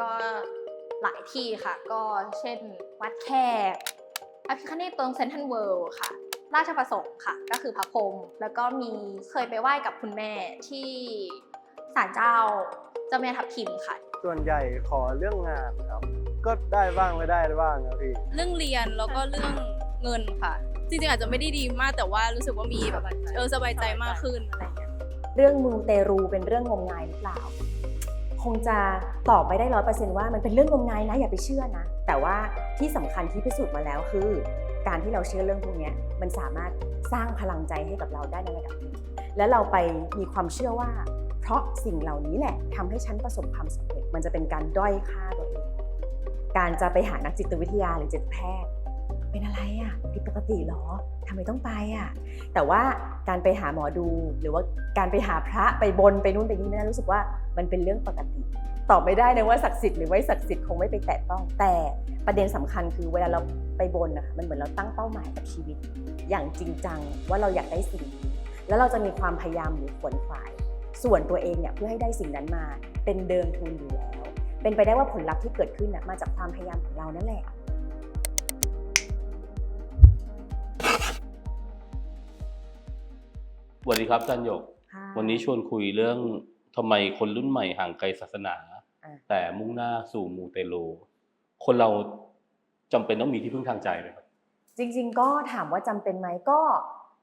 ก็หลายที่ค่ะ ก็เช่นวัดแขกพระพิคเนตตรงเซนทรัลเวิลด์ค่ะ ราชประสงค์ค่ะ ก็คือพระพรหมแล้วก็มีเคยไปไหว้กับคุณแม่ที่ศาลเจ้าเจ้าแม่ทับทิมค่ะ ส่วนใหญ่ขอเรื่องงานครับ ก็ได้บ้างไม่ได้บ้างครับพี่ เรื่องเรียนแล้วก็เรื่องเงินค่ะ จริงๆอาจจะไม่ได้ดีมากแต่ว่ารู้สึกว่ามีแบบเออสบายใจมากขึ้นอะไรอย่างเงี้ย เรื่องมูเตรูเป็นเรื่องงมงายหรือเปล่า คงจะตอบไม่ได้ร้อยเปอร์เซนต์ว่ามันเป็นเรื่องงมงายนะอย่าไปเชื่อนะ แต่ว่าที่สำคัญที่พิสูจน์มาแล้วคือ การที่เราเชื่อเรื่องพวกนี้มันสามารถสร้างพลังใจให้กับเราได้ในระดับหนึ่งแล้วเราไปมีความเชื่อว่า เพราะสิ่งเหล่านี้แหละทำให้ฉันประสบความสำเร็จมันจะเป็นการด้อยค่าตัวเอง การจะไปหานักจิตวิทยาหรือจิตแพทย์ เป็นอะไรอะ่ะผิดปกติเหรอทำไมต้องไปอะแต่ว่าการไปหาหมอดูหรือว่าการไปหาพระไปบนไปนู่นไปนี่ไม่นะรู้สึกว่ามันเป็นเรื่องปกติ ตอบไม่ได้นะว่าศักดิ์สิทธิ์หรือไม่ศักดิ์สิทธิ์คงไม่ไปแตะต้อง แต่ประเด็นสำคัญคือเวลาเราไปบนนะคะมันเหมือนเราตั้งเป้าหมายกับชีวิต อย่างจริงจังว่าเราอยากได้สิ่งนี้แล้วเราจะมีความพยายามหรือขวนขวาย ส่วนตัวเองเนี่ยเพื่อให้ได้สิ่งนั้นมาเป็นเดิมทุนอยู่แล้ว เป็นไปได้ว่าผลลัพธ์ที่เกิดขึ้นน่ะมาจากความพยายามของเรานั่นแหละ สวัสดีครับอาจารย์หยกค่ะวันนี้ชวนคุยเรื่องทำไมคนรุ่นใหม่ห่างไกลศาสนาอะแต่มุ่งหน้าสู่มูเตโลคนเราจำเป็นต้องมีที่พึ่งทางใจไหมครับจริง ๆ ก็ถามว่าจำเป็นไหมก็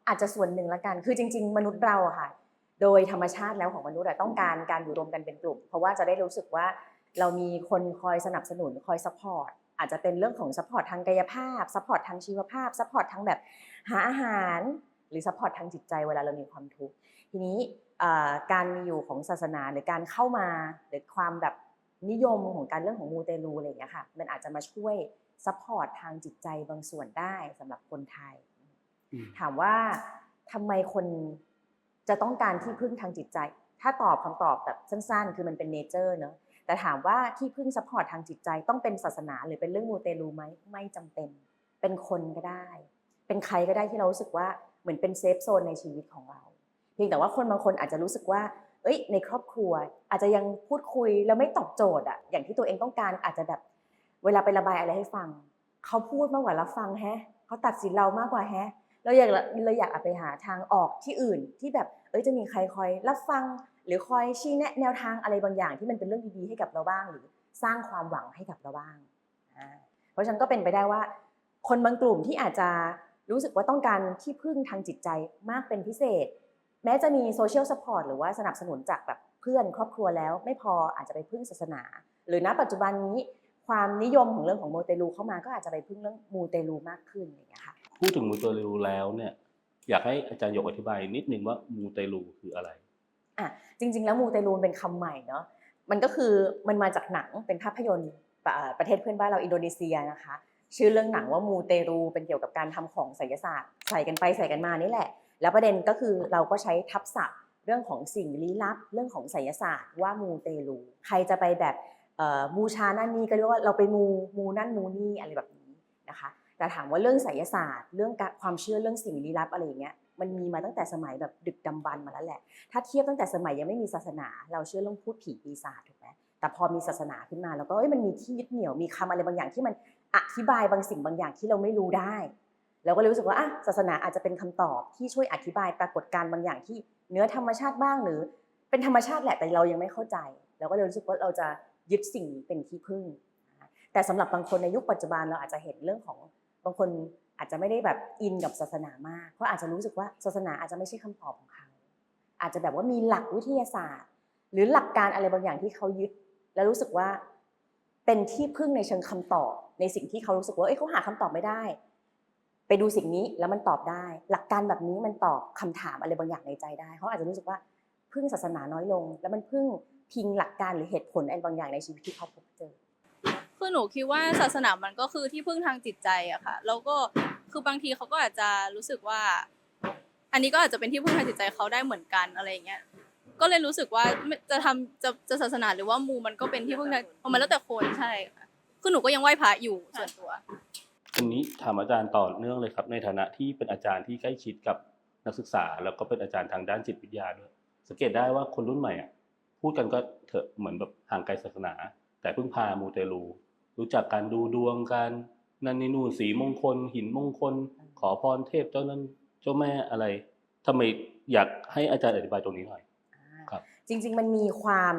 อาจจะส่วนหนึ่งละกัน คือจริง ๆ มนุษย์เราอะค่ะ โดยธรรมชาติแล้วของมนุษย์อะต้องการการอยู่รวมกันเป็นกลุ่ม เพราะว่าจะได้รู้สึกว่าเรามีคนคอยสนับสนุนคอยซัพพอร์ตอาจจะเป็นเรื่องของซัพพอร์ตทางกายภาพซัพพอร์ตทางชีวภาพซัพพอร์ตทางแบบหาอาหาร หรือซัพพอร์ตทางจิตใจเวลาเรามีความทุกข์ทีนี้เอ่อการมีอยู่ของศาสนาหรือการเข้ามาหรือความแบบนิยมของการเรื่องของมูเตลูอะไรอย่างเงี้ยค่ะมันอาจจะมาช่วยซัพพอร์ตทางจิตใจบางส่วนได้สำหรับคนไทยอืมถามว่าทำไมคนจะต้องการที่พึ่งทางจิตใจ ถ้าตอบคำตอบแบบสั้นๆ คือมันเป็นเนเจอร์เนอะแต่ถามว่าที่พึ่งซัพพอร์ตทางจิตใจต้องเป็นศาสนาหรือเป็นเรื่องมูเตลูไหมไม่จำเป็น เป็นคนก็ได้ เป็นใครก็ได้ที่เรารู้สึกว่า เหมือนเป็นเซฟโซนในชีวิตของเรา เพียงแต่ว่าคนบางคนอาจจะรู้สึกว่า เอ้ย ในครอบครัว อาจจะยังพูดคุยแล้วไม่ตอบโจทย์อะอย่างที่ตัวเองต้องการอาจจะแบบเวลาไประบายอะไรให้ฟัง เขาพูดมากกว่ารับฟังแฮะเขาตัดสินเรามากกว่าแฮะเราอยากเราอยากไปหาทางออกที่อื่นที่แบบ เอ้ยจะมีใครคอยรับฟัง หรือคอยชี้แนะแนวทางอะไรบางอย่างที่มันเป็นเรื่องดีๆให้กับเราบ้าง หรือสร้างความหวังให้กับเราบ้าง เพราะฉะนั้นก็เป็นไปได้ว่า คนบางกลุ่มที่อาจจะ รู้สึกว่าต้องการที่พึ่งทางจิตใจมากเป็นพิเศษ แม้จะมีโซเชียลสปอร์ตหรือว่าสนับสนุนจากแบบเพื่อนครอบครัวแล้วไม่พออาจจะไปพึ่งศาสนา หรือณปัจจุบันนี้ความนิยมของเรื่องของมูเตลูเข้ามาก็อาจจะไปพึ่งเรื่องมูเตลูมากขึ้นอย่างเงี้ยค่ะพูดถึงมูเตลูแล้วเนี่ยอยากให้อาจารย์หยกอธิบายนิดนึงว่ามูเตลูคืออะไรอะจริง ๆ แล้วมูเตลูเป็นคำใหม่เนาะมันก็คือมันมาจากหนังเป็นภาพยนตร์ประเทศเพื่อนบ้านเราอินโดนีเซียนะคะ ชื่อเรื่องหนังว่ามูเตลูเป็นเกี่ยวกับการทำของไสยศาสตร์ ใส่กันไปใส่กันมานี่แหละ แล้วประเด็นก็คือเราก็ใช้ทับศัพท์ เรื่องของสิ่งลี้ลับ เรื่องของไสยศาสตร์ว่ามูเตลูใครจะไปแบบบูชานั่นนี่ก็เรียกว่าเราไปมูมูนั่นมูนี่อะไรแบบนี้นะคะแต่ถามว่าเรื่องไสยศาสตร์ เรื่องความเชื่อเรื่องสิ่งลี้ลับอะไรอย่างเงี้ยมันมีมาตั้งแต่สมัยแบบดึกดำบรรพ์มาแล้วแหละ ถ้าเทียบตั้งแต่สมัยยังไม่มีศาสนา เราเชื่อเรื่องพูดผีปีศาจถูกไหมแต่พอมีศาสนาขึ้นมา แล้วก็เอ้ยมันมีที่ยึดเหนี่ยวมีคำอะไรบางอย่างที่มัน อธิบายบางสิ่งบางอย่างที่เราไม่รู้ได้เราก็เลยรู้สึกว่าอะศาสนาอาจจะเป็นคำตอบที่ช่วยอธิบายปรากฏการณ์บางอย่างที่เนื้อธรรมชาติบ้างหรือ เป็นธรรมชาติแหละแต่เรายังไม่เข้าใจเราก็เลยรู้สึกว่าเราจะยึดสิ่งนี้เป็นที่พึ่ง แต่สำหรับบางคนในยุคปัจจุบันเราอาจจะเห็นเรื่องของบางคนอาจจะไม่ได้แบบอินกับศาสนามากเพราะอาจจะรู้สึกว่าศาสนาอาจจะไม่ใช่คำตอบของเขาอาจจะแบบว่ามีหลักวิทยาศาสตร์ หรือหลักการอะไรบางอย่างที่เขายึด แล้วรู้สึกว่าเป็นที่พึ่งในเชิงคำตอบ ในสิ่งที่เขารู้สึกว่าเอ้ยเขาหาคำตอบไม่ได้ ไปดูสิ่งนี้แล้วมันตอบได้ หลักการแบบนี้มันตอบคำถามอะไรบางอย่างในใจได้เขาอาจจะรู้สึกว่าพึ่งศาสนาน้อยลง แล้วมันพึ่งพิงหลักการหรือเหตุผลอะไรบางอย่างในชีวิตที่เขาพบเจอคือหนูคิดว่าศาสนามันก็คือที่พึ่งทางจิตใจอะค่ะแล้วก็คือบางทีเขาก็อาจจะรู้สึกว่า อันนี้ก็อาจจะเป็นที่พึ่งทางจิตใจเขาได้เหมือนกันอะไรอย่างเงี้ยก็เลยรู้สึกว่าจะทำจะจะศาสนาหรือว่ามูมันก็เป็นที่พึ่งทางมันแล้วแต่คนใช่ค่ะ คือหนูก็ยังไหว้พระอยู่ส่วนตัวทีนี้ถามอาจารย์ต่อเนื่องเลยครับ ในฐานะที่เป็นอาจารย์ที่ใกล้ชิดกับนักศึกษา แล้วก็เป็นอาจารย์ทางด้านจิตวิทยาด้วยสังเกตได้ว่าคนรุ่นใหม่อะพูดกันก็เถอะเหมือนแบบห่างไกลศาสนา แต่เพิ่งพามูเตลู รู้จักการดูดวงกันนั่นนี่นู่นสีมงคล หินมงคล ขอพรเทพเจ้านั้นเจ้าแม่อะไรทำไมอยากให้อาจารย์อธิบายตรงนี้หน่อยครับ จริง ๆ มันมีความ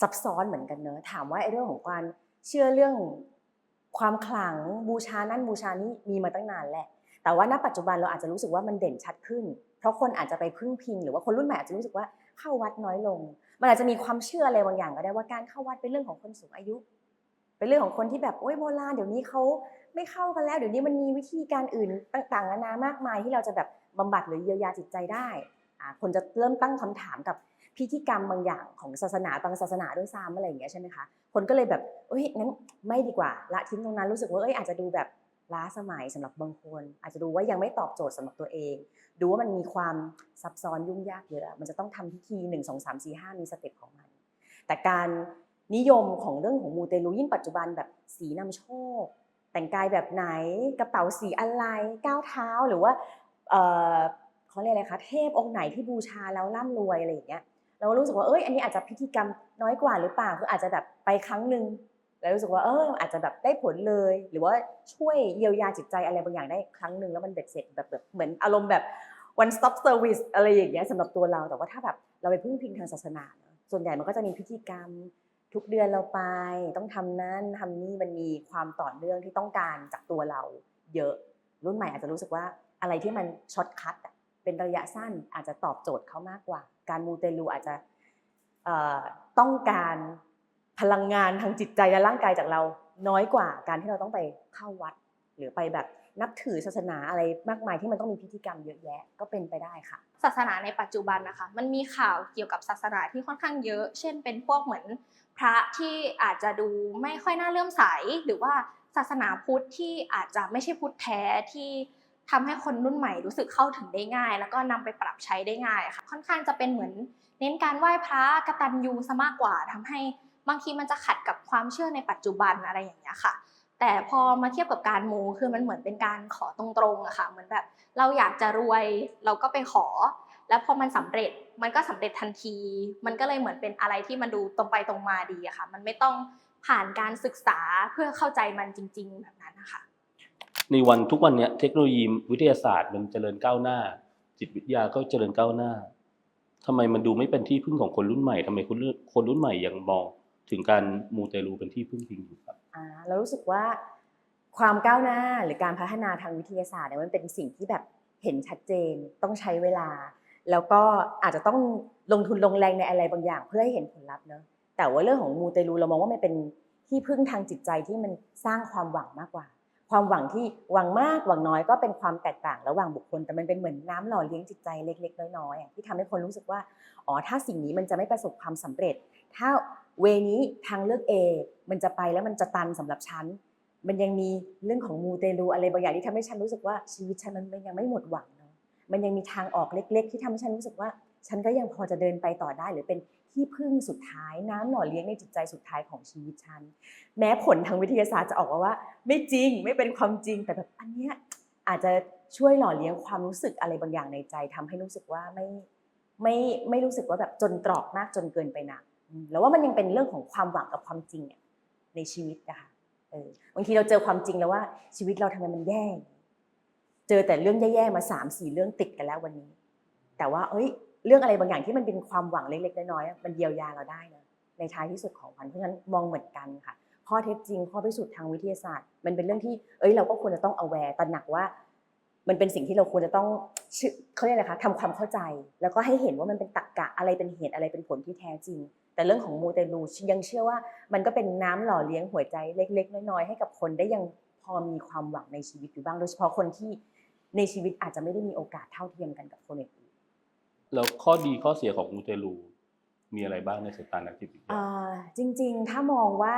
ซับซ้อนเหมือนกันเนอะถามว่าไอ้เรื่องของการ เชื่อเรื่องความขลังบูชานั่นบูชานี้มีมาตั้งนานแหละ แต่ว่าณปัจจุบันเราอาจจะรู้สึกว่ามันเด่นชัดขึ้น เพราะคนอาจจะไปพึ่งพิง หรือว่าคนรุ่นใหม่อาจจะรู้สึกว่าเข้าวัดน้อยลง มันอาจจะมีความเชื่ออะไรบางอย่างก็ได้ว่าการเข้าวัดเป็นเรื่องของคนสูงอายุ เป็นเรื่องของคนที่แบบโอ้ยโบราณเดี๋ยวนี้เขาไม่เข้ากันแล้ว เดี๋ยวนี้มันมีวิธีการอื่นต่างๆนานามากมายที่เราจะแบบบำบัดหรือเยียวยาจิตใจได้ คนจะเริ่มตั้งคำถามกับ พิธีกรรมบางอย่างของศาสนาบางศาสนาด้วยซ้ำอะไรอย่างเงี้ยใช่ไหมคะคนก็เลยแบบเอ้ยงั้นไม่ดีกว่า ละทิ้งตรงนั้นรู้สึกว่าเอ้ยอาจจะดูแบบล้าสมัยสำหรับบางคน อาจจะดูว่ายังไม่ตอบโจทย์สำหรับตัวเอง ดูว่ามันมีความซับซ้อนยุ่งยากเยอะมันจะต้องทำพิธีหนึ่งสองสามสี่ห้ามีสเต็ปของมัน แต่การนิยมของเรื่องของมูเตลูยิ่งปัจจุบันแบบสีนำโชค แต่งกายแบบไหนกระเป๋าสีอะไรก้าวเท้าหรือว่าเขาเรียกอะไรคะเทพองค์ไหนที่บูชาแล้วร่ำรวยอะไรอย่างเงี้ย เราก็รู้สึกว่าเอ้ยอันนี้อาจจะพิธีกรรมน้อยกว่าหรือเปล่าคืออาจจะแบบไปครั้งหนึ่งแล้วรู้สึกว่าเอออาจจะแบบได้ผลเลย หรือว่าช่วยเยียวยาจิตใจอะไรบางอย่างได้ครั้งหนึ่งแล้วมันเบ็ดเสร็จแบบแบบเหมือนอารมณ์แบบ one stop service อะไรอย่างเงี้ยสำหรับตัวเราแต่ว่าถ้าแบบเราไปพึ่งพิงทางศาสนา ส่วนใหญ่มันก็จะมีพิธีกรรมทุกเดือนเราไป ต้องทำนั่นทำนี่มันมีความต่อเนื่องที่ต้องการจากตัวเรา เยอะรุ่นใหม่อาจจะรู้สึกว่าอะไรที่มันช็อตคัทอะเป็นระยะสั้นอาจจะตอบโจทย์เขามากกว่า การมูเตลูอาจจะต้องการพลังงานทางจิตใจและร่างกายจากเราน้อยกว่าการที่เราต้องไปเข้าวัด หรือไปแบบนับถือศาสนาอะไรมากมายที่มันต้องมีพิธีกรรมเยอะแยะก็เป็นไปได้ค่ะ ศาสนาในปัจจุบันนะคะ มันมีข่าวเกี่ยวกับศาสนาที่ค่อนข้างเยอะ เช่น เป็นพวกเหมือนพระที่อาจจะดูไม่ค่อยน่าเลื่อมใส หรือว่าศาสนาพุทธที่อาจจะไม่ใช่พุทธแท้ที่ ทำให้คนรุ่นใหม่รู้สึกเข้าถึงได้ง่าย แล้วก็นำไปปรับใช้ได้ง่ายค่ะค่อนข้างจะเป็นเหมือน เน้นการไหว้พระกตัญญูซะมากกว่าทำให้บางทีมันจะขัดกับความเชื่อในปัจจุบันอะไรอย่างเงี้ยค่ะแต่พอมาเทียบกับการมูคือมันเหมือนเป็นการขอตรงๆอะค่ะเหมือนแบบเราอยากจะรวยเราก็ไปขอ แล้วพอมันสำเร็จมันก็สำเร็จทันที มันก็เลยเหมือนเป็นอะไรที่มันดูตรงไปตรงมาดีอะค่ะ มันไม่ต้องผ่านการศึกษาเพื่อเข้าใจมันจริง ๆ แบบนั้นนะคะ ในวันทุกวันเนี้ยเทคโนโลยีวิทยาศาสตร์มันเจริญก้าวหน้า จิตวิทยาก็เจริญก้าวหน้าทำไมมันดูไม่เป็นที่พึ่งของคนรุ่นใหม่ทำไมคนรุ่นคนรุ่นใหม่ยังมองถึงการมูเตลูเป็นที่พึ่งพิงอยู่ครับอ่าเรารู้สึกว่าความก้าวหน้าหรือการพัฒนาทางวิทยาศาสตร์เนี่ยมันเป็นสิ่งที่แบบเห็นชัดเจนต้องใช้เวลา แล้วก็อาจจะต้องลงทุนลงแรงในอะไรบางอย่าง เพื่อให้เห็นผลลัพธ์เนอะแต่ว่าเรื่องของมูเตลูเรามองว่ามันเป็นที่พึ่งทางจิตใจที่มันสร้างความหวังมากกว่า ความหวังที่หวังมากหวังน้อยก็เป็นความแตกต่างระหว่างบุคคล แต่มันเป็นเหมือนน้ำหล่อเลี้ยงจิตใจเล็ก ๆ น้อยๆอะที่ทำให้คนรู้สึกว่าอ๋อถ้าสิ่งนี้มันจะไม่ประสบความสำเร็จ ถ้าเวนี้ทางเลือก A มันจะไปแล้วมันจะตันสำหรับฉันมันยังมีเรื่องของมูเตลูอะไรบางอย่างที่ทำให้ฉันรู้สึกว่าชีวิตฉันมันยังไม่หมดหวังเนาะมันยังมีทางออกเล็ก ๆ ที่ทำให้ฉันรู้สึกว่า ฉันก็ยังพอจะเดินไปต่อได้หรือเป็น ที่พึ่งสุดท้ายน้ำหล่อเลี้ยงในจิตใจสุดท้ายของชีวิตฉัน แม้ผลทางวิทยาศาสตร์จะออกมาว่า ไม่จริงไม่เป็นความจริงแต่แบบอันเนี้ยอาจจะช่วยหล่อเลี้ยงความรู้สึกอะไรบางอย่างในใจทำให้รู้สึกว่าไม่ไม่ไม่รู้สึกว่าแบบจนตรอกมากจนเกินไปหนักแล้วว่ามันยังเป็นเรื่องของความหวังกับความจริงในชีวิตนะคะเออบางทีเราเจอความจริงแล้วว่าชีวิตเราทำไมมันแย่ เจอแต่เรื่องแย่ๆมาสามสี่เรื่องติดกันแล้ววันนี้ แต่ว่า เอ้ย เรื่องอะไรบางอย่างที่มันเป็นความหวังเล็ก ๆ น้อยๆมันเยียวยาเราได้นะในท้ายที่สุดของมันเพราะฉะนั้นมองเหมือนกันค่ะข้อเท็จจริงข้อพิสูจน์ทางวิทยาศาสตร์ มันเป็นเรื่องที่เอ้ยเราก็ควรจะต้อง aware ตระหนักว่า มันเป็นสิ่งที่เราควรจะต้องเขาเรียกอะไรคะทำความเข้าใจ แล้วก็ให้เห็นว่ามันเป็นตรรกะอะไรเป็นเหตุอะไรเป็นผลที่แท้จริง แต่เรื่องของมูเตลูยังเชื่อว่า มันก็เป็นน้ำหล่อเลี้ยงหัวใจเล็ก ๆ น้อยๆให้กับคนได้ยังพอมีความหวังในชีวิตอยู่บ้าง โดยเฉพาะคนที่ในชีวิตอาจจะไม่ได้มีโอกาสเท่าเทียมกันกับคนอื่น แล้วข้อดีข้อเสียของมูเตลูมีอะไรบ้างในสายตานักจิตวิทยาอ่าจริง ๆ ถ้ามองว่า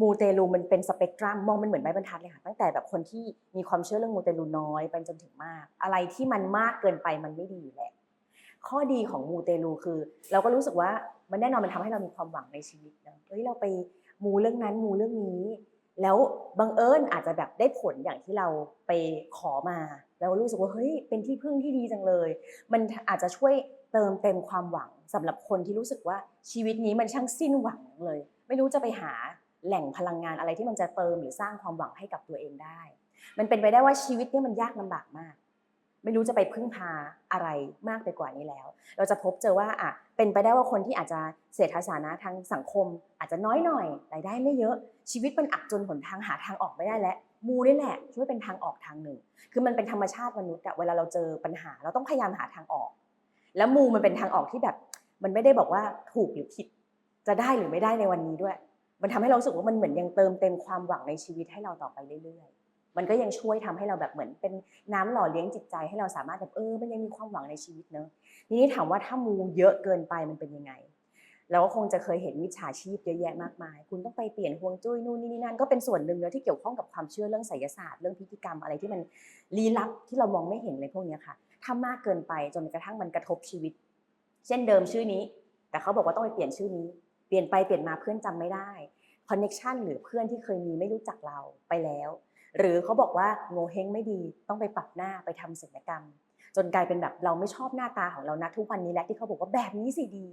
มูเตลูมันเป็นสเปกตรัมมองมันเหมือนไม้บรรทัดเลยค่ะตั้งแต่แบบคนที่มีความเชื่อเรื่องมูเตลูน้อยไปจนถึงมาก อะไรที่มันมากเกินไปมันไม่ดีแหละ ข้อดีของมูเตลูคือ เราก็รู้สึกว่ามันแน่นอนมันทำให้เรามีความหวังในชีวิตนะเฮ้ยเราไปมูเรื่องนั้นมูเรื่องนี้ แล้วบังเอิญอาจจะแบบได้ผลอย่างที่เราไปขอมา แล้วรู้สึกว่าเฮ้ยเป็นที่พึ่งที่ดีจังเลย มันอาจจะช่วยเติมเต็มความหวังสำหรับคนที่รู้สึกว่าชีวิตนี้มันช่างสิ้นหวังเลย ไม่รู้จะไปหาแหล่งพลังงานอะไรที่มันจะเติมหรือสร้างความหวังให้กับตัวเองได้ มันเป็นไปได้ว่าชีวิตเนี่ยมันยากลำบากมาก ไม่รู้จะไปพึ่งพาอะไรมากไปกว่านี้แล้ว เราจะพบเจอว่าอะเป็นไปได้ว่าคนที่อาจจะเศรษฐาฐานะทางสังคม อาจจะน้อยหน่อยรายได้ไม่เยอะ ชีวิตมันอักจนหนทางหาทางออกไม่ได้แล้วมูนี่แหละช่วยเป็นทางออกทางหนึ่ง คือมันเป็นธรรมชาติมนุษย์อะเวลาเราเจอปัญหา เราต้องพยายามหาทางออก แล้วมูมันเป็นทางออกที่แบบ มันไม่ได้บอกว่าถูกหรือผิด จะได้หรือไม่ได้ในวันนี้ด้วย มันทำให้เราสึกว่ามันเหมือนยังเติมเต็มความหวังในชีวิตให้เราต่อไปเรื่อยๆ มันก็ยังช่วยทำให้เราแบบเหมือนเป็นน้ำหล่อเลี้ยงจิตใจให้เราสามารถแบบเออ มันยังมีความหวังในชีวิตเนอะทีนี้ถามว่าถ้ามูเยอะเกินไปมันเป็นยังไงเราก็คงจะเคยเห็นมิจฉาชีพเยอะแยะมากมาย คุณต้องไปเปลี่ยนฮวงจุ้ยนู่นนี่นี่นั่นก็เป็นส่วนหนึ่งเนอะที่เกี่ยวข้องกับความเชื่อเรื่องไสยศาสตร์เรื่องพิธีกรรมอะไรที่มันลี้ลับที่เรามองไม่เห็นในพวกนี้ค่ะถ้ามากเกินไปจนกระทั่งมันกระทบชีวิต เช่นเดิมชื่อนี้ แต่เขาบอกว่าต้องไปเปลี่ยนชื่อนี้ เปลี่ยนไปเปลี่ยนมาเพื่อนจำไม่ได้คอนเน็ชันหรือเพื่อนที่เคยมีไม่รู้จักเราไปแล้ว หรือเขาบอกว่าโงเฮงไม่ดีต้องไปปรับหน้าไปทำศัลยกรรม จนกลายเป็นแบบเราไม่ชอบหน้าตาของเรานะทุกวันนี้แหละที่เขาบอกว่าแบบนี้สิดี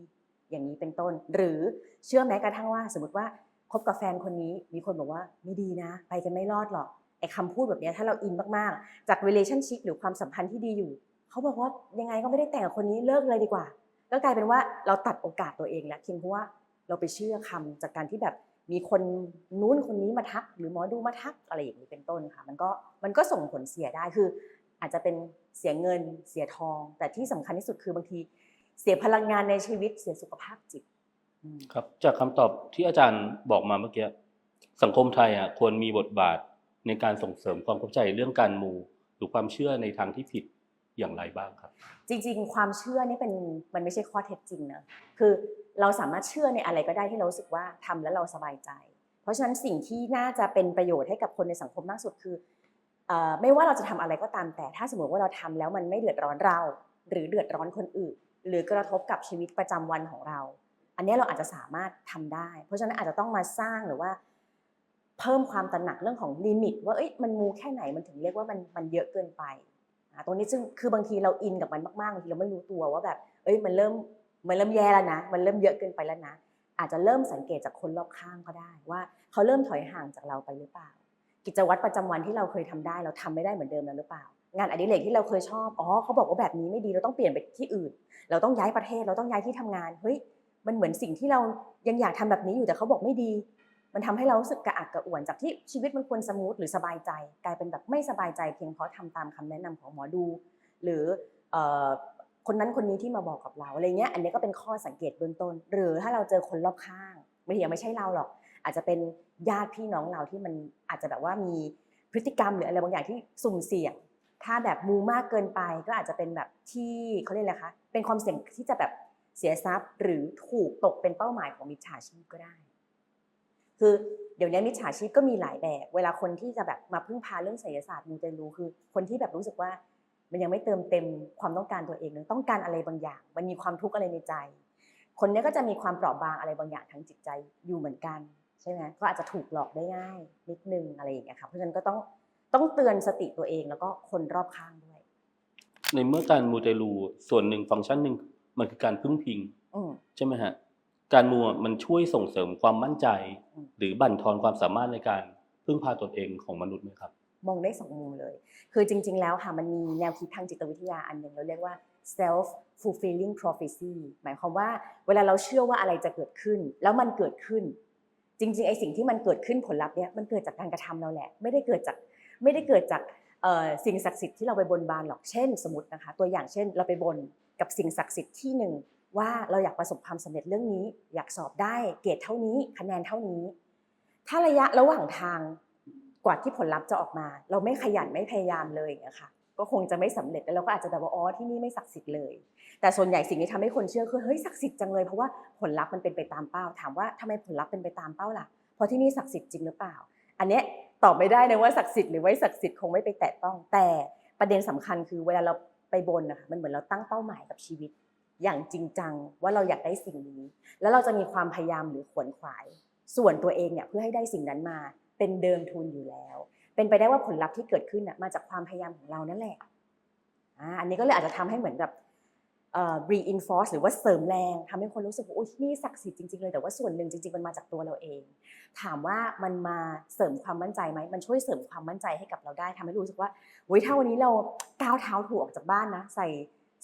อย่างนี้เป็นต้น หรือเชื่อแม้กระทั่งว่า สมมติว่าคบกับแฟนคนนี้มีคนบอกว่าไม่ดีนะ ไปกันไม่รอดหรอกไอ้คำพูดแบบนี้ถ้าเราอินมากๆ จาก relationship หรือความสัมพันธ์ที่ดีอยู่ เขาบอกว่ายังไงก็ไม่ได้แต่งกับคนนี้เลิกเลยดีกว่าก็กลายเป็นว่าเราตัดโอกาสตัวเองแล้วเพียงเพราะว่าเราไปเชื่อคำจากการที่แบบ มีคนนู้นคนนี้มาทัก หรือหมอดูมาทักอะไรอย่างนี้เป็นต้นค่ะ มันก็มันก็ส่งผลเสียได้คือ อาจจะเป็นเสียเงินเสียทอง แต่ที่สำคัญที่สุดคือบางที เสียพลังงานในชีวิตเสียสุขภาพจิตครับจากคำตอบที่อาจารย์บอกมาเมื่อกี้สังคมไทยอะควรมีบทบาทในการส่งเสริมความเข้าใจเรื่องการมูหรือความเชื่อในทางที่ผิด อย่างไรบ้างครับ จริง ๆ ความเชื่อนี่เป็นมันไม่ใช่ข้อเท็จจริงนะคือเราสามารถเชื่อในอะไรก็ได้ที่เราสึกว่าทำแล้วเราสบายใจ เพราะฉะนั้นสิ่งที่น่าจะเป็นประโยชน์ให้กับคนในสังคมมากสุดคืออไม่ว่าเราจะทำอะไรก็ตามแต่ ถ้าสมมติว่าเราทำแล้วมันไม่เดือดร้อนเรา หรือเดือดร้อนคนอื่น หรือกระทบกับชีวิตประจำวันของเรา อันนี้เราอาจจะสามารถทำได้ เพราะฉะนั้นอาจจะต้องมาสร้างหรือว่า เพิ่มความตระหนักเรื่องของลิมิต ว่าเอ้ยมันมูแค่ไหนมันถึงเรียกว่ามันมันเยอะเกินไป ตรงนี้ซึ่งคือบางทีเราอินกับมันมากๆบางทีเราไม่รู้ตัวว่าแบบ เอ้ยมันเริ่มมันเริ่มแย่แล้วนะ มันเริ่มเยอะเกินไปแล้วนะ อาจจะเริ่มสังเกตจากคนรอบข้างก็ได้ ว่าเขาเริ่มถอยห่างจากเราไปหรือเปล่า กิจวัตรประจำวันที่เราเคยทำได้ เราทำไม่ได้เหมือนเดิมแล้วหรือเปล่า งานอดิเรกที่เราเคยชอบอ๋อเขาบอกว่าแบบนี้ไม่ดีเราต้องเปลี่ยนไปที่อื่น เราต้องย้ายประเทศเราต้องย้ายที่ทำงานเฮ้ยมันเหมือนสิ่งที่เรายังอยากทำแบบนี้อยู่แต่เขาบอกไม่ดี มันทำให้เรารู้สึกกระอักกระอ่วนจากที่ชีวิตมันควรสมูทหรือสบายใจ กลายเป็นแบบไม่สบายใจเพียงเพราะทำตามคำแนะนำของหมอดู หรือเอ่อคนนั้นคนนี้ที่มาบอกกับเราอะไรเงี้ยอันนี้ก็เป็นข้อสังเกตเบื้องต้น หรือถ้าเราเจอคนรอบข้างบางทียังไม่ใช่เราหรอก อาจจะเป็นญาติพี่น้องเราที่มันอาจจะแบบว่ามีพฤติกรรมหรืออะไรบางอย่างที่สุ่มเสี่ยง ถ้าแบบมูมากเกินไปก็อาจจะเป็นแบบที่เขาเรียกอะไรคะเป็นความเสี่ยงที่จะแบบเสียทรัพย์ หรือถูกตกเป็นเป้าหมายของมิจฉาชีพก็ได้ คือเดี๋ยวนี้มิจฉาชีพก็มีหลายแบบ เวลาคนที่จะแบบมาพึ่งพาเรื่องไสยศาสตร์มูเตลูคือ คนที่แบบรู้สึกว่ามันยังไม่เติมเต็มความต้องการตัวเองเลยต้องการอะไรบางอย่าง มันมีความทุกข์อะไรในใจ คนเนี้ยก็จะมีความเปราะบางอะไรบางอย่างทางจิตใจอยู่เหมือนกันใช่ไหมก็อาจจะถูกหลอกได้ง่ายนิดนึงอะไรอย่างเงี้ยค่ะเพราะฉะนั้นก็ต้องต้องเตือนสติตัวเองแล้วก็คนรอบข้างด้วย ในเมื่อการมูเตลูส่วนหนึ่งฟังก์ชันหนึ่งมันคือการพึ่งพิงอืมใช่ไหมฮะ การมูอะมันช่วยส่งเสริมความมั่นใจอืมหรือบั่นทอนความสามารถในการพึ่งพาตนเองของมนุษย์ไหมครับ มองได้สองมุมเลย คือจริง ๆ แล้วค่ะมันมีแนวคิดทางจิตวิทยาอันหนึ่งเราเรียกว่า self fulfilling prophecy หมายความว่าเวลาเราเชื่อว่าอะไรจะเกิดขึ้น แล้วมันเกิดขึ้น จริงๆไอ้สิ่งที่มันเกิดขึ้นผลลัพธ์เนี่ยมันเกิดจากการกระทำเราแหละ ไม่ได้เกิดจากไม่ได้เกิดจากเอ่อสิ่งศักดิ์สิทธิ์ที่เราไปบนบานหรอกเช่น สมมตินะคะ ตัวอย่างเช่น เราไปบนกับสิ่งศักดิ์สิทธิ์ที่หนึ่ง ว่าเราอยากประสบความสำเร็จเรื่องนี้ อยากสอบได้เกรดเท่านี้คะแนนเท่านี้ ถ้าระยะระหว่างทางกว่าที่ผลลัพธ์จะออกมา เราไม่ขยันไม่พยายามเลยอย่างค่ะก็คงจะไม่สำเร็จแล้วเราก็อาจจะแบบว่าอ๋อที่นี่ไม่ศักดิ์สิทธิ์เลย แต่ส่วนใหญ่สิ่งที่ทำให้คนเชื่อคือเฮ้ยศักดิ์สิทธิ์จังเลยเพราะว่าผลลัพธ์มันเป็นไปตามเป้า ถามว่าทำไมผลลัพธ์เป็นไปตามเป้าล่ะเพราะที่นี่ศักดิ์สิทธิ์จริงหรือเปล่า อันเนี้ยตอบไม่ได้นะว่าศักดิ์สิทธิ์หรือไม่ศักดิ์สิทธิ์คงไม่ไปแตะต้อง แต่ประเด็นสำคัญคือเวลาเราไปบนนะคะมันเหมือนเราตั้งเป้าหมายกับชีวิต อย่างจริงจังว่าเราอยากได้สิ่งนี้ แล้วเราจะมีความพยายามหรือขวนขวาย ส่วนตัวเองเนี่ยเพื่อให้ได้สิ่งนั้นมา เป็นเดิมทุนอยู่แล้ว เป็นไปได้ว่าผลลัพธ์ที่เกิดขึ้นน่ะมาจากความพยายามของเรานั่นแหละอ่าอันนี้ก็เลยอาจจะทำให้เหมือนกับเอ่อ reinforce หรือว่าเสริมแรงทำให้คนรู้สึกว่าโอ้ยที่นี่ศักดิ์สิทธิ์จริงๆเลยแต่ว่าส่วนหนึ่งจริงๆมันมาจากตัวเราเอง ถามว่ามันมาเสริมความมั่นใจไหมมันช่วยเสริมความมั่นใจให้กับเราได้ทำให้รู้สึกว่าโอ้ยถ้าวันนี้เราก้าวเท้าถูกออกจากบ้านนะ ใส่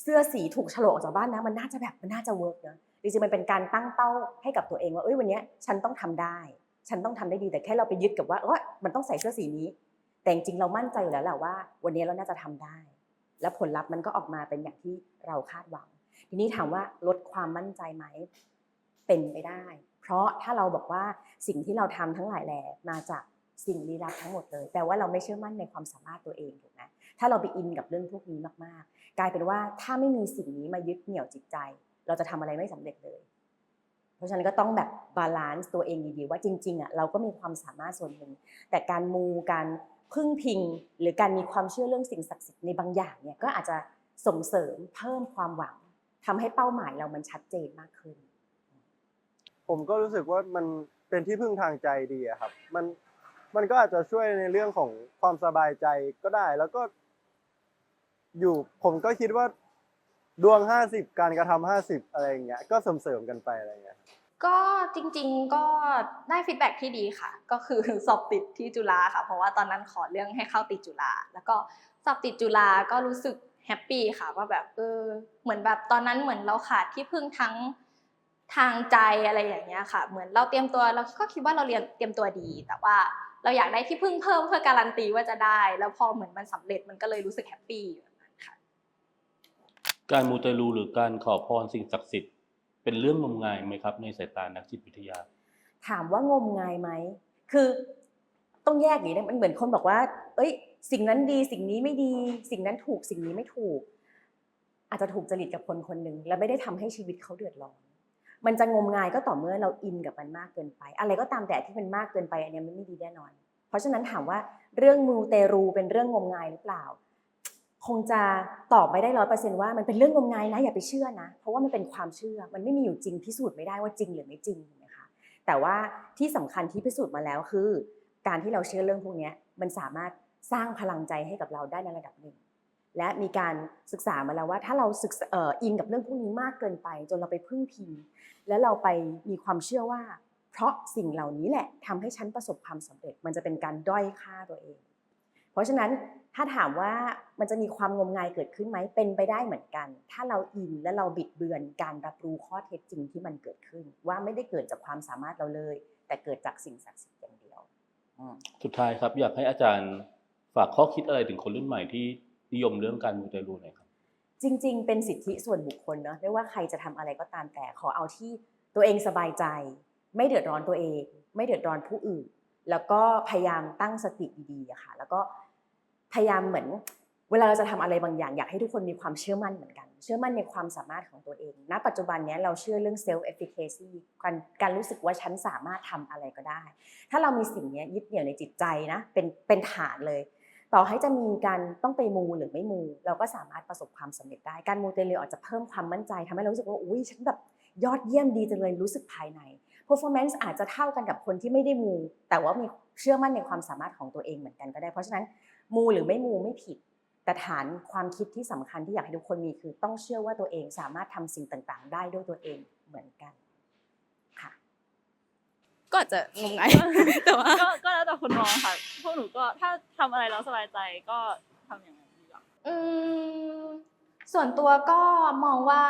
เสื้อสีถูกฉลกออกจากบ้านนะ มันน่าจะแบบมันน่าจะเวิร์กนะจริงๆมันเป็นการตั้งเป้าให้กับตัวเองว่าเอ้ยวันนี้ฉันต้องทำได้ ฉันต้องทำได้ดีแต่แค่เราไปยึดกับว่าเออมันต้องใส่เสื้อสีนี้ แต่จริงเรามั่นใจอยู่แล้วแหละว่า วันนี้เราน่าจะทำได้ และผลลัพธ์มันก็ออกมาเป็นอย่างที่เราคาดหวัง ทีนี้ถามว่าลดความมั่นใจไหมเป็นไปได้ เพราะถ้าเราบอกว่าสิ่งที่เราทำทั้งหลายแหล่มาจากสิ่งลี้ลับทั้งหมดเลยแปลว่าเราไม่เชื่อมั่นในความสามารถตัวเองถูกไหมถ้าเราไปอินกับเรื่องพวกนี้มาก กลายเป็นว่าถ้าไม่มีสิ่งนี้มายึดเหนี่ยวจิตใจ เราจะทำอะไรไม่สำเร็จเลย เพราะฉะนั้นก็ต้องแบบบาลานซ์ตัวเองดีๆว่าจริงๆอะเราก็มีความสามารถส่วนหนึ่งแต่การมูการพึ่งพิง หรือการมีความเชื่อเรื่องสิ่งศักดิ์สิทธิ์ในบางอย่างเนี่ยก็อาจจะส่งเสริมเพิ่มความหวังทำให้เป้าหมายเรามันชัดเจนมากขึ้น ผมก็รู้สึกว่ามันเป็นที่พึ่งทางใจดีอะครับ มันมันก็อาจจะช่วยในเรื่องของความสบายใจก็ได้ แล้วก็ อยู่ผมก็คิดว่าดวงห้าสิบการกระทำห้าสิบอะไรอย่างเงี้ยก็เสริมๆกันไปอะไรอย่างเงี้ย ก็จริงๆก็ได้ฟีดแบ็กที่ดีค่ะ ก็คือ สอบติดที่จุฬาค่ะ เพราะว่าตอนนั้นขอเรื่องให้เข้าติดจุฬาแล้วก็สอบติดจุฬาก็รู้สึกแฮปปี้ค่ะว่าแบบเออเหมือนแบบตอนนั้นเหมือนเราขาดที่พึ่งทั้งทางใจอะไรอย่างเงี้ยค่ะ เหมือนเราเตรียมตัวเราก็คิดว่าเราเรียนเตรียมตัวดี แต่ว่าเราอยากได้ที่พึ่งเพิ่มเพื่อการันตีว่าจะได้ แล้วพอเหมือนมันสำเร็จมันก็เลยรู้สึกแฮปปี้ การมูเตลูหรือการขอพรสิ่งศักดิ์สิทธิ์ เป็นเรื่องงมงายไหมครับ ในสายตานักจิตวิทยา ถามว่างมงายไหมคือต้องแยกอย่างนี้นะมันเหมือนคนบอกว่า เอ้ย สิ่งนั้นดีสิ่งนี้ไม่ดี สิ่งนั้นถูกสิ่งนี้ไม่ถูก อาจจะถูกจริตกับคนคนหนึ่งและไม่ได้ทำให้ชีวิตเขาเดือดร้อนมันจะงมงายก็ต่อเมื่อเราอินกับมันมากเกินไป อะไรก็ตามแต่ที่มันมากเกินไปอันนี้มันไม่ดีแน่นอน เพราะฉะนั้นถามว่าเรื่องมูเตรูเป็นเรื่องงมงายหรือเปล่า คงจะตอบไม่ได้ร้อยเปอร์เซนต์ว่ามันเป็นเรื่องงมงายนะอย่าไปเชื่อนะ เพราะว่ามันเป็นความเชื่อมันไม่มีอยู่จริงพิสูจน์ไม่ได้ว่าจริงหรือไม่จริงถูกไหมคะแต่ว่าที่สำคัญที่พิสูจน์มาแล้วคือ การที่เราเชื่อเรื่องพวกนี้มันสามารถสร้างพลังใจให้กับเราได้ในระดับหนึ่งและมีการศึกษามาแล้วว่าถ้าเราศึกเอ่ออินกับเรื่องพวกนี้มากเกินไป จนเราไปพึ่งพิงแล้วเราไปมีความเชื่อว่า เพราะสิ่งเหล่านี้แหละทำให้ฉันประสบความสำเร็จ มันจะเป็นการด้อยค่าตัวเอง เพราะฉะนั้น ถ้าถามว่ามันจะมีความงมงายเกิดขึ้นไหมเป็นไปได้เหมือนกัน ถ้าเราอินและเราบิดเบือนการรับรู้ข้อเท็จจริงที่มันเกิดขึ้น ว่าไม่ได้เกิดจากความสามารถเราเลย แต่เกิดจากสิ่งศักดิ์สิทธิ์อย่างเดียวอืมสุดท้ายครับอยากให้อาจารย์ฝากข้อคิดอะไรถึงคนรุ่นใหม่ที่นิยมเรื่องการมูเตลูหน่อยครับ จริง ๆ เป็นสิทธิส่วนบุคคลเนาะไม่ว่าใครจะทำอะไรก็ตามแต่ขอเอาที่ตัวเองสบายใจ ไม่เดือดร้อนตัวเอง ไม่เดือดร้อนผู้อื่น แล้วก็พยายามตั้งสติดีๆอะค่ะแล้วก็ พยายามเหมือน เวลาเราจะทำอะไรบางอย่าง อยากให้ทุกคนมีความเชื่อมั่นเหมือนกัน เชื่อมั่นในความสามารถของตัวเอง ณ ปัจจุบันนี้เราเชื่อเรื่อง self efficacy การการรู้สึกว่าฉันสามารถทำอะไรก็ได้ ถ้าเรามีสิ่งนี้ยึดเหนี่ยวในจิตใจนะ เป็นเป็นฐานเลย ต่อให้จะมีการต้องไปมูหรือไม่มู เราก็สามารถประสบความสำเร็จได้ การมูเตลูอาจจะเพิ่มความมั่นใจทำให้เรารู้สึกว่า อุ้ยฉันแบบยอดเยี่ยมดีจังเลยรู้สึกภายใน performance อาจจะเท่ากันกับคนที่ไม่ได้มู แต่ว่ามีเชื่อมั่นในความสามารถของตัวเองเหมือนกันก็ได้ เพราะฉะนั้น มูหรือไม่มูไม่ผิด แต่ฐานความคิดที่สำคัญที่อยากให้ทุกคนมีคือต้องเชื่อว่าตัวเองสามารถทำสิ่งต่าง ๆ ได้ด้วยตัวเองเหมือนกันค่ะ ก็อาจจะงมงายแต่ว่าก็ก็แล้วแต่คนมองค่ะพวกหนูก็ถ้าทำอะไรแล้วสบายใจก็ทำอย่างนั้นดีกว่าอืมส่วนตัวก็มองว่า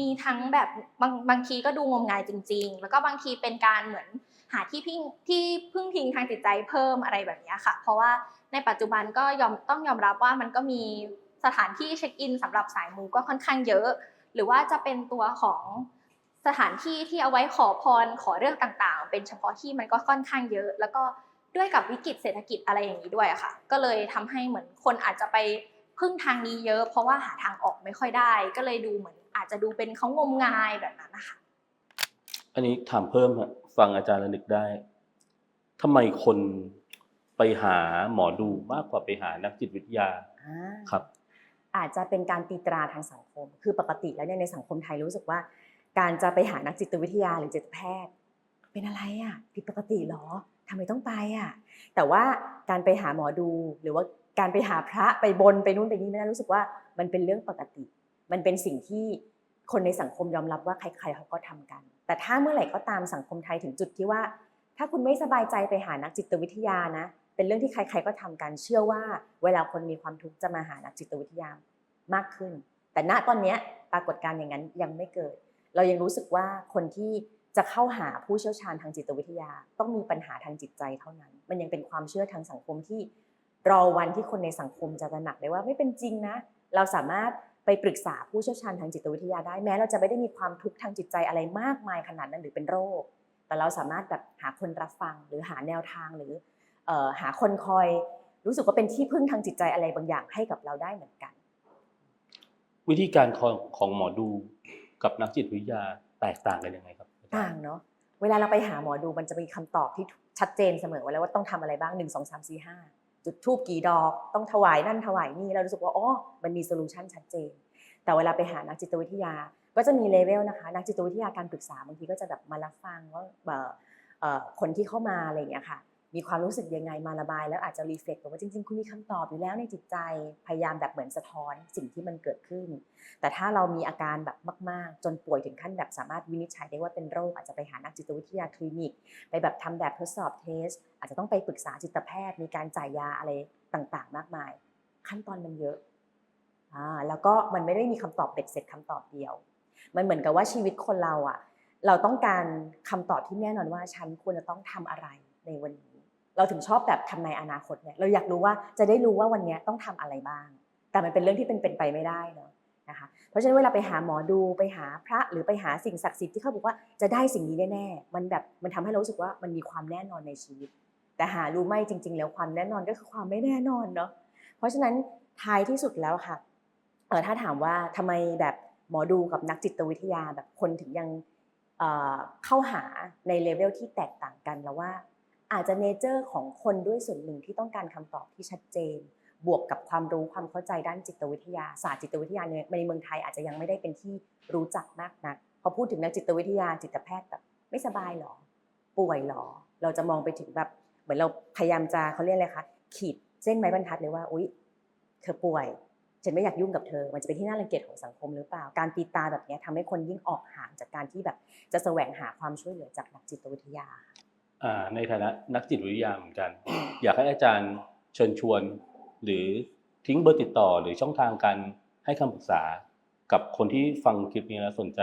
มีทั้งแบบบางบางทีก็ดูงมงายจริง ๆ แล้วก็บางทีเป็นการเหมือนหาที่พิงที่พึ่งพิงทางจิตใจเพิ่มอะไรแบบเนี้ยค่ะ เพราะว่า ในปัจจุบันก็ยอมต้องยอมรับว่ามันก็มีสถานที่เช็คอินสำหรับสายมูก็ค่อนข้างเยอะ หรือว่าจะเป็นตัวของสถานที่ที่เอาไว้ขอพรขอเรื่องต่างๆ เป็นเฉพาะที่มันก็ค่อนข้างเยอะ แล้วก็ด้วยกับวิกฤตเศรษฐกิจอะไรอย่างนี้ด้วยค่ะ ก็เลยทำให้เหมือนคนอาจจะไปพึ่งทางนี้เยอะ เพราะว่าหาทางออกไม่ค่อยได้ ก็เลยดูเหมือนอาจจะดูเป็นเขางมงายแบบนั้นนะคะอันนี้ถามเพิ่มฮะฟังอาจารย์ระนึกได้ทำไมคน ไปหาหมอดูมากกว่าไปหานักจิตวิทยาอ่าครับ อาจจะเป็นการตีตราทางสังคม คือปกติแล้วเนี่ยในสังคมไทยรู้สึกว่า การจะไปหานักจิตวิทยาหรือจิตแพทย์ เป็นอะไรอะผิดปกติเหรอทำไมต้องไปอะแต่ว่าการไปหาหมอดูหรือว่าการไปหาพระไปบนไปนู่นไปนี่ไม่ได้รู้สึกว่ามันเป็นเรื่องปกติ มันเป็นสิ่งที่คนในสังคมยอมรับว่าใครๆเขาก็ทำกัน แต่ถ้าเมื่อไหร่ก็ตามสังคมไทยถึงจุดที่ว่า ถ้าคุณไม่สบายใจไปหานักจิตวิทยานะ เป็นเรื่องที่ใคร ๆ ก็ทำกันเชื่อว่า เวลาคนมีความทุกข์จะมาหานักจิตวิทยามากขึ้น แต่ณตอนนี้ปรากฏการณ์อย่างนั้นยังไม่เกิด เรายังรู้สึกว่าคนที่จะเข้าหาผู้เชี่ยวชาญทางจิตวิทยา ต้องมีปัญหาทางจิตใจเท่านั้น มันยังเป็นความเชื่อทางสังคมที่รอวันที่คนในสังคมจะตระหนักได้ว่าไม่เป็นจริงนะ เราสามารถไปปรึกษาผู้เชี่ยวชาญทางจิตวิทยาได้แม้ เราจะไม่ได้มีความทุกข์ทางจิตใจอะไรมากมายขนาดนั้นหรือเป็นโรค แต่เราสามารถแบบหาคนรับฟังหรือหาแนวทางหรือ หาคนคอยรู้สึกว่าเป็นที่พึ่งทางจิตใจอะไรบางอย่างให้กับเราได้เหมือนกัน วิธีการของของหมอดูกับนักจิตวิทยาแตกต่างกันยังไงครับต่างเนาะเวลาเราไปหาหมอดูมันจะมีคำตอบที่ชัดเจนเสมอไว้แล้วว่าต้องทำอะไรบ้าง1 2 3 4 5จุดทูบกี่ดอก ต้องถวายนั่นถวายนี่เรารู้สึกว่าอ๋อมันมีโซลูชันชัดเจน แต่เวลาไปหานักจิตวิทยาก็จะมีเลเวลนะคะ นักจิตวิทยาการปรึกษาบางทีก็จะแบบมารับฟังว่าเอ่อเอ่อคนที่เข้ามาอะไรอย่างเงี้ยค่ะ มีความรู้สึกยังไงมาระบาย แล้วอาจจะรีเฟล็กว่าจริง ๆ คุณมีคำตอบอยู่แล้วในจิตใจพยายามแบบเหมือนสะท้อนสิ่งที่มันเกิดขึ้น แต่ถ้าเรามีอาการแบบมาก ๆ จนป่วยถึงขั้นแบบสามารถวินิจฉัยได้ว่าเป็นโรคอาจจะไปหานักจิตวิทยาคลินิก ไปแบบทำแบบทดสอบเทส อาจจะต้องไปปรึกษาจิตแพทย์ มีการจ่ายยาอะไรต่าง ๆ มากมาย ขั้นตอนมันเยอะอ่าแล้วก็มันไม่ได้มีคำตอบเบ็ดเสร็จคำตอบเดียว มันเหมือนกับว่าชีวิตคนเราอะ เราต้องการคำตอบที่แน่นอนว่าฉันควรจะต้องทำอะไรในวันนี้ เราถึงชอบแบบทำในอนาคตเนี่ยเราอยากรู้ว่าจะได้รู้ว่าวันนี้ต้องทำอะไรบ้าง แต่มันเป็นเรื่องที่เป็นเป็นไปไม่ได้เนอะนะคะเพราะฉะนั้นเวลาไปหาหมอดูไปหาพระหรือไปหาสิ่งศักดิ์สิทธิ์ที่เขาบอกว่าจะได้สิ่งนี้แน่ๆมันแบบมันทำให้เรารู้สึกว่ามันมีความแน่นอนในชีวิต แต่หารู้ไหมจริง ๆ แล้วความแน่นอนก็คือความไม่แน่นอนเนาะเพราะฉะนั้นท้ายที่สุดแล้วค่ะเออถ้าถามว่าทำไมแบบหมอดูกับนักจิตวิทยาแบบคนถึงยังเอ่อเข้าหาในเลเวลที่แตกต่างกันแล้วว่า อาจจะเนเจอร์ของคนด้วยส่วนหนึ่งที่ต้องการคำตอบที่ชัดเจน บวกกับความรู้ความเข้าใจด้านจิตวิทยาศาสตร์จิตวิทยาในในเมืองไทยอาจจะยังไม่ได้เป็นที่รู้จักมากนักพอพูดถึงนักจิตวิทยาจิตแพทย์แบบไม่สบายหรอ ป่วยหรอ เราจะมองไปถึงแบบเหมือนเราพยายามจะเขาเรียกอะไรคะขีดเส้นไม้บรรทัดเลยว่าอุ๊ย เธอป่วย ฉันไม่อยากยุ่งกับเธอ มันจะเป็นที่น่ารังเกียจของสังคมหรือเปล่า การตีตาแบบเนี้ยทำให้คนยิ่งออกห่างจากการที่แบบจะแสวงหาความช่วยเหลือจากนักจิตวิทยาอ่า ในฐานะนักจิตวิทยาเหมือนกัน อยากให้อาจารย์เชิญชวน หรือทิ้งเบอร์ติดต่อหรือช่องทางการให้คำปรึกษากับคนที่ฟังคลิปนี้แล้วสนใจ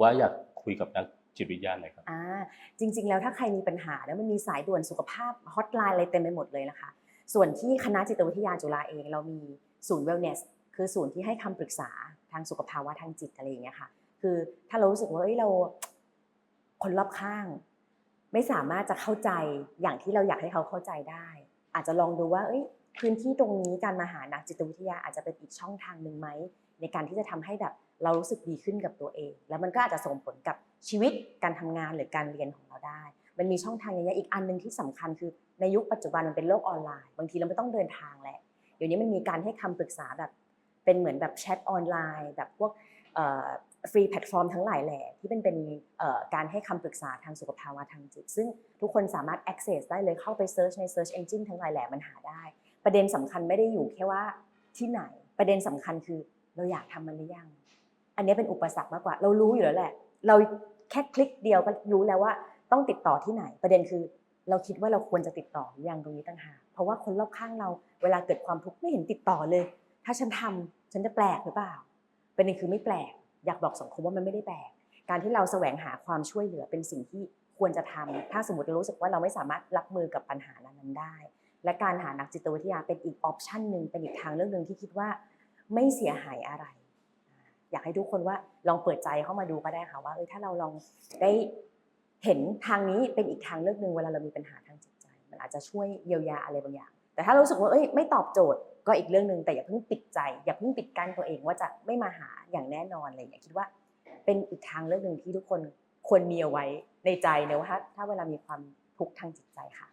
ว่าอยากคุยกับนักจิตวิทยาหน่อยครับอ่าจริง ๆ แล้วถ้าใครมีปัญหาแล้วมันมีสายด่วนสุขภาพฮอตไลน์อะไรเต็มไปหมดเลยนะคะ ส่วนที่คณะจิตวิทยาจุฬาเองเรามีศูนย์ wellness คือศูนย์ที่ให้คำปรึกษาทางสุขภาวะทางจิตอะไรอย่างเงี้ยค่ะ คือถ้าเรารู้สึกว่าเอ้ยเราคนรอบข้าง ไม่สามารถจะเข้าใจอย่างที่เราอยากให้เขาเข้าใจได้ อาจจะลองดูว่าเอ้ยพื้นที่ตรงนี้การมาหานักจิตวิทยาอาจจะเป็นอีกช่องทางหนึ่งไหมในการที่จะทำให้แบบเรารู้สึกดีขึ้นกับตัวเอง แล้วมันก็อาจจะส่งผลกับชีวิตการทำงานหรือการเรียนของเราได้ มันมีช่องทางเยอะๆอีกอันหนึ่งที่สำคัญคือในยุคปัจจุบันมันเป็นโลกออนไลน์ บางทีเราไม่ต้องเดินทางแล้วเดี๋ยวนี้มันมีการให้คำปรึกษาแบบเป็นเหมือนแบบแชทออนไลน์ แบบพวก ฟรีแพลตฟอร์มทั้งหลายแหล่ที่เป็นเป็นการให้คำปรึกษาทางสุขภาวะทางจิต ซึ่งทุกคนสามารถ access ได้เลยเข้าไป search ใน search engine ทั้งหลายแหล่มันหาได้ ประเด็นสำคัญไม่ได้อยู่แค่ว่าที่ไหน ประเด็นสำคัญคือเราอยากทำมันหรือยัง อันนี้เป็นอุปสรรคมากกว่า เรารู้อยู่แล้วแหละ เราแค่คลิกเดียวก็รู้แล้วว่าต้องติดต่อที่ไหน ประเด็นคือเราคิดว่าเราควรจะติดต่อหรือยังตรงนี้ต่างหากเพราะว่าคนรอบข้างเราเวลาเกิดความทุกข์ไม่เห็นติดต่อเลย ถ้าฉันทำฉันจะแปลกหรือเปล่า ประเด็นคือไม่แปลก อยากบอกสังคมว่ามันไม่ได้แปลกการที่เราแสวงหาความช่วยเหลือเป็นสิ่งที่ควรจะทำถ้าสมมติเรารู้สึกว่าเราไม่สามารถรับมือกับปัญหานั้นได้ และการหานักจิตวิทยาเป็นอีกออปชันหนึ่งเป็นอีกทางเลือกหนึ่งที่คิดว่าไม่เสียหายอะไร อยากให้ทุกคนว่าลองเปิดใจเข้ามาดูก็ได้ค่ะว่าเออถ้าเราลองได้เห็นทางนี้เป็นอีกทางเลือกหนึ่งเวลาเรามีปัญหาทางจิตใจ มันอาจจะช่วยเยียวยาอะไรบางอย่าง แต่ถ้ารารู้สึกว่าเอ้ยไม่ตอบโจทย์ก็อีกเรื่องหนึ่งแต่อย่าเพิ่งปิดใจ อย่าเพิ่งปิดกั้นตัวเองว่าจะไม่มาหา อย่างแน่นอนอะไรอย่างเงี้ยคิดว่าเป็นอีกทางเลือกหนึ่งที่ทุกคนควรมีเอาไว้ในใจนะว่าถ้าถ้าเวลามีความทุกข์ทางจิตใจค่ะ